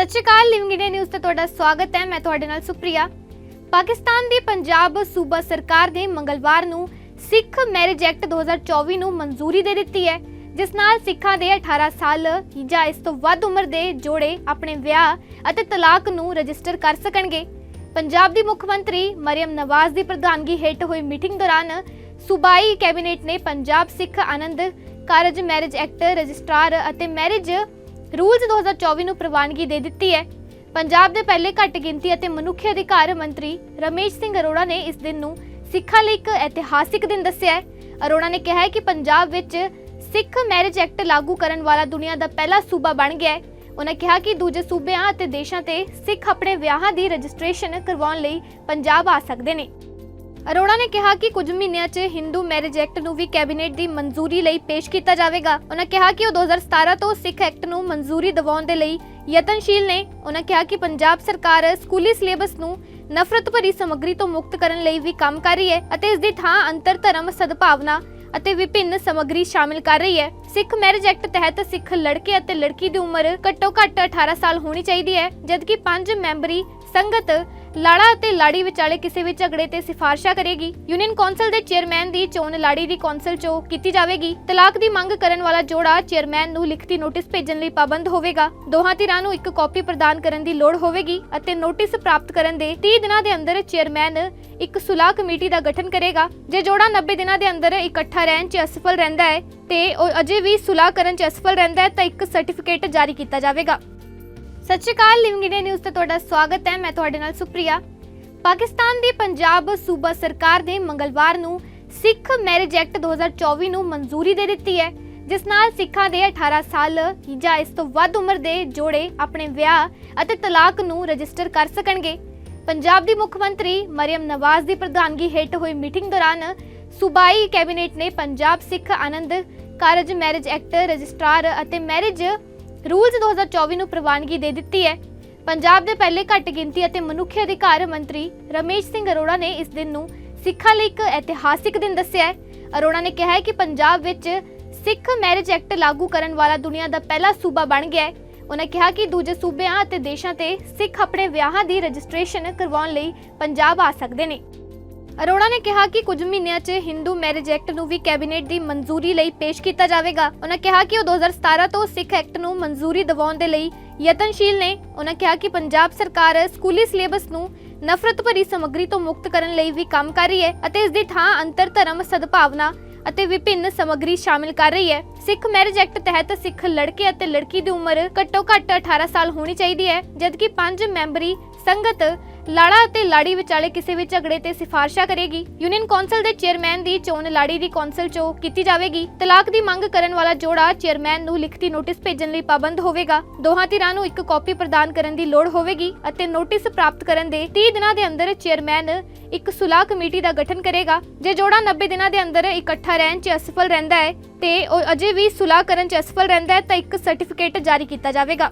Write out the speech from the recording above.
Sat Sri Akal living India news ਤੇ ਤੁਹਾਡਾ ਸਵਾਗਤ ਹੈ। ਮੈਂ ਤੁਹਾਡੇ ਨਾਲ ਸੁਪ੍ਰਿਆ। ਪਾਕਿਸਤਾਨ ਦੀ ਪੰਜਾਬ ਸੂਬਾ ਸਰਕਾਰ ਨੇ ਮੰਗਲਵਾਰ ਨੂੰ ਸਿੱਖ ਮੈਰਿਜ ਐਕਟ 2024 ਨੂੰ ਮਨਜ਼ੂਰੀ ਦੇ ਦਿੱਤੀ ਹੈ, ਜਿਸ ਨਾਲ ਸਿੱਖਾਂ ਦੇ 18 ਸਾਲ ਜਾਂ ਇਸ ਤੋਂ ਵੱਧ ਉਮਰ ਦੇ ਜੋੜੇ ਆਪਣੇ ਵਿਆਹ ਅਤੇ ਤਲਾਕ ਨੂੰ ਰਜਿਸਟਰ ਕਰ ਸਕਣਗੇ। ਪੰਜਾਬ ਦੀ ਮੁੱਖ ਮੰਤਰੀ ਮਰੀਮ ਨਵਾਜ਼ ਦੀ ਪ੍ਰਧਾਨਗੀ ਹੇਠ ਹੋਈ ਮੀਟਿੰਗ ਦੌਰਾਨ ਸੂਬਾਈ ਕੈਬਨਿਟ ਨੇ Punjab Sikh Anand Karaj marriage act registrar ਅਤੇ ਮੈਰਿਜ ਰੂਲਸ 2024 ਨੂੰ ਪ੍ਰਵਾਨਗੀ ਦੇ ਦਿੱਤੀ ਹੈ। ਪੰਜਾਬ ਦੇ ਪਹਿਲੇ ਘੱਟ ਗਿਣਤੀ ਅਤੇ ਮਨੁੱਖੀ ਅਧਿਕਾਰ ਮੰਤਰੀ ਰਮੇਸ਼ ਸਿੰਘ ਅਰੋੜਾ ਨੇ ਇਸ ਦਿਨ ਨੂੰ ਸਿੱਖਾਂ ਲਈ ਇੱਕ ਇਤਿਹਾਸਿਕ ਦਿਨ ਦੱਸਿਆ ਹੈ। ਅਰੋੜਾ ਨੇ ਕਿਹਾ ਹੈ ਕਿ ਪੰਜਾਬ ਵਿੱਚ ਸਿੱਖ ਮੈਰਿਜ ਐਕਟ ਲਾਗੂ ਕਰਨ ਵਾਲਾ ਦੁਨੀਆ ਦਾ ਪਹਿਲਾ ਸੂਬਾ ਬਣ ਗਿਆ ਹੈ। ਉਹਨਾਂ ਕਿਹਾ ਕਿ ਦੂਜੇ ਸੂਬਿਆਂ ਅਤੇ ਦੇਸ਼ਾਂ ਤੇ ਸਿੱਖ ਆਪਣੇ ਵਿਆਹਾਂ ਦੀ ਰਜਿਸਟ੍ਰੇਸ਼ਨ ਕਰਵਾਉਣ ਲਈ ਪੰਜਾਬ ਆ ਸਕਦੇ ਨੇ। ਅਰੋੜਾ ਨੇ ਕਿਹਾ ਕਿ ਕੁਝ ਮਹੀਨਿਆਂ 'ਚ ਹਿੰਦੂ ਮੈਰਿਜ ਐਕਟ ਨੂੰ ਵੀ ਕੈਬਨਿਟ ਦੀ ਮਨਜ਼ੂਰੀ ਲਈ ਪੇਸ਼ ਕੀਤਾ ਜਾਵੇਗਾ। ਉਹਨਾਂ ਕਿਹਾ ਕਿ ਉਹ 2017 ਤੋਂ ਸਿੱਖ ਐਕਟ ਨੂੰ ਮਨਜ਼ੂਰੀ ਦਿਵਾਉਣ ਦੇ ਲਈ ਯਤਨਸ਼ੀਲ ਨੇ। ਉਹਨਾਂ ਕਿਹਾ ਕਿ ਪੰਜਾਬ ਸਰਕਾਰ ਸਕੂਲੀ ਸਿਲੇਬਸ ਨੂੰ ਨਫ਼ਰਤ ਭਰੀ ਸਮੱਗਰੀ ਤੋਂ ਮੁਕਤ ਕਰਨ ਲਈ ਵੀ ਕੰਮ ਕਰ ਰਹੀ ਹੈ ਅਤੇ ਇਸ ਦੀ ਥਾਂ ਅੰਤਰ ਧਰਮ ਸਦਭਾਵਨਾ ਅਤੇ ਵਿਭਿੰਨ ਸਮੱਗਰੀ ਸ਼ਾਮਿਲ ਕਰ ਰਹੀ ਹੈ। ਸਿੱਖ ਮੈਰਿਜ ਐਕਟ ਤਹਿਤ ਸਿੱਖ ਲੜਕੇ ਅਤੇ ਲੜਕੀ ਦੀ ਉਮਰ ਘੱਟੋ ਘੱਟ 18 ਸਾਲ ਹੋਣੀ ਚਾਹੀਦੀ ਹੈ, ਜਦਕਿ ਪੰਜ ਮੈਂਬਰੀ ਸੰਗਤ ਲਾੜਾ ਅਤੇ ਲਾੜੀ ਵਿਚਾਲੇ ਕਿਸੇ ਵੀ ਝਗੜੇ ਤੇ ਸਿਫਾਰਸ਼ਾਂ ਕਰੇਗੀ। ਯੂਨੀਅਨ ਕੌਂਸਲ ਦੇ ਚੇਅਰਮੈਨ ਦੀ ਚੋਣ ਲਾੜੀ ਦੀ ਕੌਂਸਲ ਚੋਂ ਕੀਤੀ ਜਾਵੇਗੀ। ਤਲਾਕ ਦੀ ਮੰਗ ਕਰਨ ਵਾਲਾ ਜੋੜਾ ਚੇਅਰਮੈਨ ਨੂੰ ਲਿਖਤੀ ਨੋਟਿਸ ਭੇਜਣ ਲਈ ਪਾਬੰਦ ਹੋਵੇਗਾ। ਦੋਹਾਂ ਧਿਰਾਂ ਨੂੰ ਇੱਕ ਕਾਪੀ ਪ੍ਰਦਾਨ ਕਰਨ ਦੀ ਲੋੜ ਹੋਵੇਗੀ ਅਤੇ ਨੋਟਿਸ ਪ੍ਰਾਪਤ ਕਰਨ ਦੇ 30 ਦਿਨਾਂ ਦੇ ਅੰਦਰ ਚੇਅਰਮੈਨ ਇੱਕ ਸੁਲਾਹ ਕਮੇਟੀ ਦਾ ਗਠਨ ਕਰੇਗਾ, ਜੇ ਜੋੜਾ 90 ਦਿਨਾਂ ਦੇ ਅੰਦਰ ਇਕੱਠਾ ਰਹਿਣ 'ਚ ਅਸਫਲ ਰਹਿੰਦਾ ਹੈ ਤੇ ਉਹ ਅਜੇ ਵੀ ਸੁਲਾਹ ਕਰਨ 'ਚ ਅਸਫਲ ਰਹਿੰਦਾ ਹੈ, ਤਾਂ ਇੱਕ ਸਰਟੀਫਿਕੇਟ ਜਾਰੀ ਕੀਤਾ ਜਾਵੇਗਾ। Sat Sri Akal, living India news ਤੇ ਤੁਹਾਡਾ ਸਵਾਗਤ ਹੈ, ਮੈਂ ਤੁਹਾਡੇ ਨਾਲ ਸੁਪ੍ਰਿਆ। ਪਾਕਿਸਤਾਨ ਦੀ ਪੰਜਾਬ ਸੂਬਾ ਸਰਕਾਰ ਨੇ ਮੰਗਲਵਾਰ ਨੂੰ ਸਿੱਖ ਮੈਰਿਜ ਐਕਟ 2024 ਨੂੰ ਮਨਜ਼ੂਰੀ ਦੇ ਦਿੱਤੀ ਹੈ, ਜਿਸ ਨਾਲ ਸਿੱਖਾਂ ਦੇ 18 ਸਾਲ ਜਾਂ ਇਸ ਤੋਂ ਵੱਧ ਉਮਰ ਦੇ ਜੋੜੇ ਆਪਣੇ ਵਿਆਹ ਅਤੇ ਤਲਾਕ ਨੂੰ ਰਜਿਸਟਰ ਕਰ ਸਕਣਗੇ। ਪੰਜਾਬ ਦੀ ਮੁੱਖ ਮੰਤਰੀ ਮਰੀਮ ਨਵਾਜ਼ ਦੀ ਪ੍ਰਧਾਨਗੀ ਹੇਠ ਹੋਈ ਮੀਟਿੰਗ ਦੌਰਾਨ ਸੂਬਾਈ ਕੈਬਨਿਟ ਨੇ Punjab Sikh Anand Karaj marriage act registrar ਅਤੇ ਮੈਰਿਜ ਰੂਲਸ 2024 ਨੂੰ ਪ੍ਰਵਾਨਗੀ ਦੇ ਦਿੱਤੀ ਹੈ। ਪੰਜਾਬ ਦੇ ਪਹਿਲੇ ਘੱਟ ਗਿਣਤੀ ਅਤੇ ਮਨੁੱਖੀ ਅਧਿਕਾਰ ਮੰਤਰੀ ਰਮੇਸ਼ ਸਿੰਘ ਅਰੋੜਾ ਨੇ ਇਸ ਦਿਨ ਨੂੰ ਸਿੱਖਾਂ ਲਈ ਇੱਕ ਇਤਿਹਾਸਿਕ ਦਿਨ ਦੱਸਿਆ ਹੈ। ਅਰੋੜਾ ਨੇ ਕਿਹਾ ਹੈ ਕਿ ਪੰਜਾਬ ਵਿੱਚ ਸਿੱਖ ਮੈਰਿਜ ਐਕਟ ਲਾਗੂ ਕਰਨ ਵਾਲਾ ਦੁਨੀਆ ਦਾ ਪਹਿਲਾ ਸੂਬਾ ਬਣ ਗਿਆ ਹੈ। ਉਹਨਾਂ ਕਿਹਾ ਕਿ ਦੂਜੇ ਸੂਬਿਆਂ ਅਤੇ ਦੇਸ਼ਾਂ ਤੇ ਸਿੱਖ ਆਪਣੇ ਵਿਆਹਾਂ ਦੀ ਰਜਿਸਟ੍ਰੇਸ਼ਨ ਕਰਵਾਉਣ ਲਈ ਪੰਜਾਬ ਆ ਸਕਦੇ ਨੇ। ਅਰੋੜਾ ਨੇ ਕਿਹਾ ਕਿ ਕੁਝ ਮਹੀਨਿਆਂ 'ਚ ਹਿੰਦੂ ਮੈਰਿਜ ਐਕਟ ਨੂੰ ਵੀ ਕੈਬਨਿਟ ਦੀ ਮਨਜ਼ੂਰੀ ਲਈ ਪੇਸ਼ ਕੀਤਾ ਜਾਵੇਗਾ। ਉਹਨਾਂ ਕਿਹਾ ਕਿ ਉਹ 2017 ਤੋਂ ਸਿੱਖ ਐਕਟ ਨੂੰ ਮਨਜ਼ੂਰੀ ਦਿਵਾਉਣ ਦੇ ਲਈ ਯਤਨਸ਼ੀਲ ਨੇ। ਉਹਨਾਂ ਕਿਹਾ ਕਿ ਪੰਜਾਬ ਸਰਕਾਰ ਸਕੂਲੀ ਸਿਲੇਬਸ ਨੂੰ ਨਫ਼ਰਤ ਭਰੀ ਸਮੱਗਰੀ ਤੋਂ ਮੁਕਤ ਕਰਨ ਲਈ ਵੀ ਕੰਮ ਕਰ ਰਹੀ ਹੈ ਅਤੇ ਇਸ ਦੀ ਥਾਂ ਅੰਤਰ ਧਰਮ ਸਦਭਾਵਨਾ ਅਤੇ ਵਿਭਿੰਨ ਸਮੱਗਰੀ ਸ਼ਾਮਿਲ ਕਰ ਰਹੀ ਹੈ। ਸਿੱਖ ਮੈਰਿਜ ਐਕਟ ਤਹਿਤ ਸਿੱਖ ਲੜਕੇ ਅਤੇ ਲੜਕੀ ਦੀ ਉਮਰ ਘੱਟੋ ਘੱਟ 18 ਸਾਲ ਹੋਣੀ ਚਾਹੀਦੀ ਹੈ, ਜਦਕਿ ਪੰਜ ਮੈਂਬਰੀ ਸੰਗਤ ਲਾੜਾ ਅਤੇ ਲਾੜੀ ਵਿਚਾਲੇ ਕਿਸੇ ਵੀ ਝਗੜੇ ਤੇ ਸਿਫਾਰਸ਼ਾਂ ਕਰੇਗੀ। ਯੂਨੀਅਨ ਕੌਂਸਲ ਦੇ ਚੇਅਰਮੈਨ ਦੀ ਚੋਣ ਲਾੜੀ ਦੀ ਕੌਂਸਲ ਚੋਂ ਕੀਤੀ ਜਾਵੇਗੀ। ਤਲਾਕ ਦੀ ਮੰਗ ਕਰਨ ਵਾਲਾ ਜੋੜਾ ਚੇਅਰਮੈਨ ਨੂੰ ਲਿਖਤੀ ਨੋਟਿਸ ਭੇਜਣ ਲਈ ਪਾਬੰਦ ਹੋਵੇਗਾ। ਦੋਹਾਂ ਧਿਰਾਂ ਨੂੰ ਇੱਕ ਕਾਪੀ ਪ੍ਰਦਾਨ ਕਰਨ ਦੀ ਲੋੜ ਹੋਵੇਗੀ ਅਤੇ ਨੋਟਿਸ ਪ੍ਰਾਪਤ ਕਰਨ ਦੇ 30 ਦਿਨਾਂ ਦੇ ਅੰਦਰ ਚੇਅਰਮੈਨ ਇੱਕ ਸੁਲਾਹ ਕਮੇਟੀ ਦਾ ਗਠਨ ਕਰੇਗਾ। ਜੇ ਜੋੜਾ 90 ਦਿਨਾਂ ਦੇ ਅੰਦਰ ਇਕੱਠਾ ਰਹਿਣ 'ਚ ਅਸਫਲ ਰਹਿੰਦਾ ਹੈ ਤੇ ਉਹ ਅਜੇ ਵੀ ਸੁਲਾਹ ਕਰਨ 'ਚ ਅਸਫਲ ਰਹਿੰਦਾ ਹੈ ਤਾਂ ਇੱਕ ਸਰਟੀਫਿਕੇਟ ਜਾਰੀ ਕੀਤਾ ਜਾਵੇਗਾ।